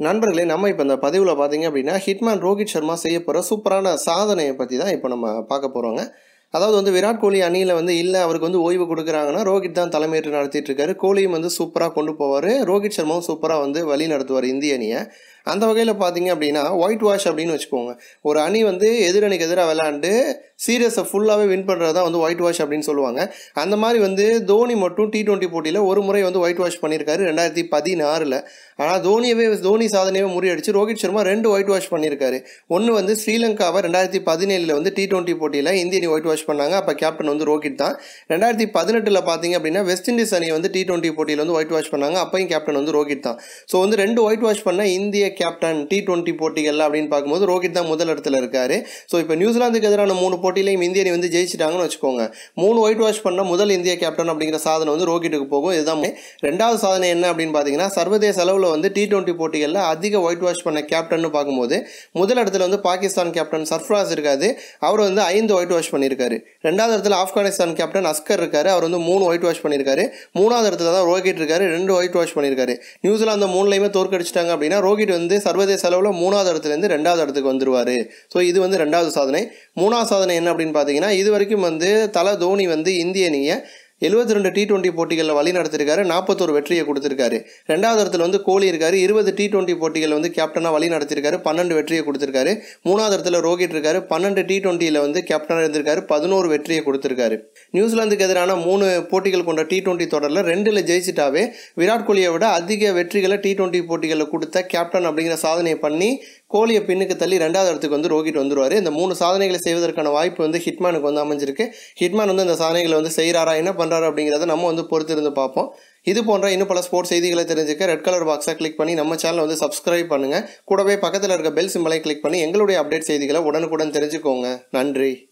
நண்பர்களே நம்ம இப்போ இந்த பதிவில் பார்த்தீங்க அப்படின்னா ஹிட்மேன் ரோஹித் சர்மா செய்ய போகிற சூப்பரான சாதனையை பற்றி தான் இப்போ நம்ம பார்க்க போகிறோங்க அதாவது வந்து விராட் கோலி அணியில் வந்து இல்லை அவருக்கு வந்து ஓய்வு கொடுக்குறாங்கன்னா ரோஹித் தான் தலைமையேற்று நடத்திட்டு இருக்காரு கோலியும் வந்து சூப்பராக கொண்டு போவார். ரோஹித் சர்மாவும் சூப்பராக வந்து வழி நடத்துவார் இந்திய அணியை. அந்த வகையில் பார்த்தீங்க அப்படின்னா ஒயிட் வாஷ் அப்படின்னு வச்சுக்கோங்க. ஒரு அணி வந்து எதிரணிக்கு எதிராக விளாண்டு சீரியஸை ஃபுல்லாகவே வின் பண்ணுறது தான் வந்து ஒயிட் வாஷ் அப்படின்னு சொல்லுவாங்க. அந்த மாதிரி வந்து தோனி மட்டும் டி டுவெண்ட்டி போட்டியில் ஒரு முறை வந்து ஒயிட் வாஷ் பண்ணியிருக்காரு ரெண்டாயிரத்தி பதினாறில். ஆனால் தோனியவே தோனி சாதனையவே முறியடிச்சு ரோஹித் சர்மா ரெண்டு ஒயிட் வாஷ் பண்ணியிருக்காரு. ஒன்று வந்து ஸ்ரீலங்காவை ரெண்டாயிரத்தி பதினேழில் வந்து டி டுவெண்ட்டி போட்டியில் இந்திய அணி ஒயிட் வாஷ் பண்ணாங்க. அப்போ கேப்டன் வந்து ரோஹித் தான். ரெண்டாயிரத்தி பதினெட்டில் பார்த்தீங்க அப்படின்னா வெஸ்ட் இண்டீஸ் அணி வந்து டி டுவெண்ட்டி போட்டியில் வந்து ஒயிட் வாஷ் பண்ணாங்க. அப்பையும் கேப்டன் வந்து ரோஹித் தான். ஸோ வந்து ரெண்டு ஒயிட் வாஷ் பண்ண இந்திய கேப்டன் டி டுவெண்ட்டி போட்டிகள் அப்படின்னு பார்க்கும்போது ரோஹித் தான் முதல் இடத்துல இருக்காரு. ஸோ இப்போ நியூசிலாந்துக்கு எதிரான மூணு போட்டியிலையும் இந்திய அணி வந்து ஜெயிச்சிட்டாங்கன்னு வச்சுக்கோங்க. மூணு ஒயிட் வாஷ் பண்ண முதல் இந்திய கேப்டன் அப்படிங்கிற சாதனை வந்து ரோஹிட்டுக்கு போகும். இதுதான் ரெண்டாவது சாதனை என்ன அப்படின்னு பார்த்தீங்கன்னா சர்வதேச அளவில் வந்து டி டுவெண்ட்டி போட்டிகளில் அதிக ஒயிட் வாஷ் பண்ண கேப்டன் பார்க்கும்போது முதல் இடத்துல வந்து பாகிஸ்தான் கேப்டன் சர்ஃப்ராஸ் இருக்காது அவர் வந்து ஐந்து ஒயிட் வாஷ் பண்ணியிருக்காரு. ரெண்டாவது இடத்துல ஆப்கானிஸ்தான் கேப்டன் அஸ்கர் இருக்காரு. அவர் வந்து மூணு ஒயிட் வாஷ் பண்ணியிருக்காரு மூணாவது இடத்துல தான் ரோஹித் இருக்காரு. ரெண்டு ஒயிட் வாஷ் பண்ணியிருக்காரு நியூசிலாந்து மூணுலையுமே தோற்கடிச்சிட்டாங்க அப்படின்னா ரோஹித் வந்து சர்வதேச அளவில் மூணாவது இடத்துலேருந்து ரெண்டாவது இடத்துக்கு வந்துருவார். ஸோ இது வந்து ரெண்டாவது சாதனை. மூணாவது சாதனை என்ன அப்படின்னு பார்த்தீங்கன்னா இது வரைக்கும் வந்து தலை தோனி வந்து இந்திய அணியை எழுபத்தி ரெண்டு டி டுவெண்ட்டி போட்டிகளில் வழி நடத்திருக்காரு நாற்பத்தோரு வெற்றியை கொடுத்துருக்காரு. ரெண்டாவது இடத்துல வந்து கோலி இருக்காரு இருபது டி டுவெண்ட்டி போட்டிகள் வந்து கேப்டனாக வழி நடத்திருக்காரு பன்னெண்டு வெற்றியை கொடுத்துருக்காரு. மூணாவது இடத்துல ரோஹித் இருக்காரு பன்னெண்டு டி டுவெண்ட்டியில் வந்து கேப்டனாக இருந்திருக்காரு பதினோரு வெற்றியை கொடுத்துருக்காரு. நியூசிலாந்துக்கு எதிரான மூணு போட்டிகள் கொண்ட டி டுவெண்ட்டி தொடரில் ரெண்டில் ஜெயிச்சிட்டாவே விராட் கோலியை விட அதிக வெற்றிகளை டி டுவெண்ட்டி போட்டிகளில் கொடுத்த கேப்டன் அப்படிங்கிற சாதனையை பண்ணி கோலியை பின்னுக்கு தள்ளி ரெண்டாவது இடத்துக்கு வந்து ரோஹித் வந்துருவார். இந்த மூணு சாதனைகளை செய்வதற்கான வாய்ப்பு வந்து ஹிட்மேனுக்கு வந்து அமைஞ்சிருக்கு. ஹிட்மேன் வந்து இந்த சாதனைகளை வந்து செய்கிறாரா என்ன பண்ணுறாரு அப்படிங்கிறத நம்ம வந்து பொறுத்திருந்து பார்ப்போம். இது போன்ற இன்னும் பல ஸ்போர்ட்ஸ் செய்திகளை தெரிஞ்சுக்க ரெட் கலர் பாக்ஸை கிளிக் பண்ணி நம்ம சேனலை வந்து சப்ஸ்கிரைப் பண்ணுங்கள் கூடவே பக்கத்தில் இருக்க பெல் சிம்பலை கிளிக் பண்ணி எங்களுடைய அப்டேட் செய்திகளை உடனுக்குடன் தெரிஞ்சுக்கோங்க. நன்றி.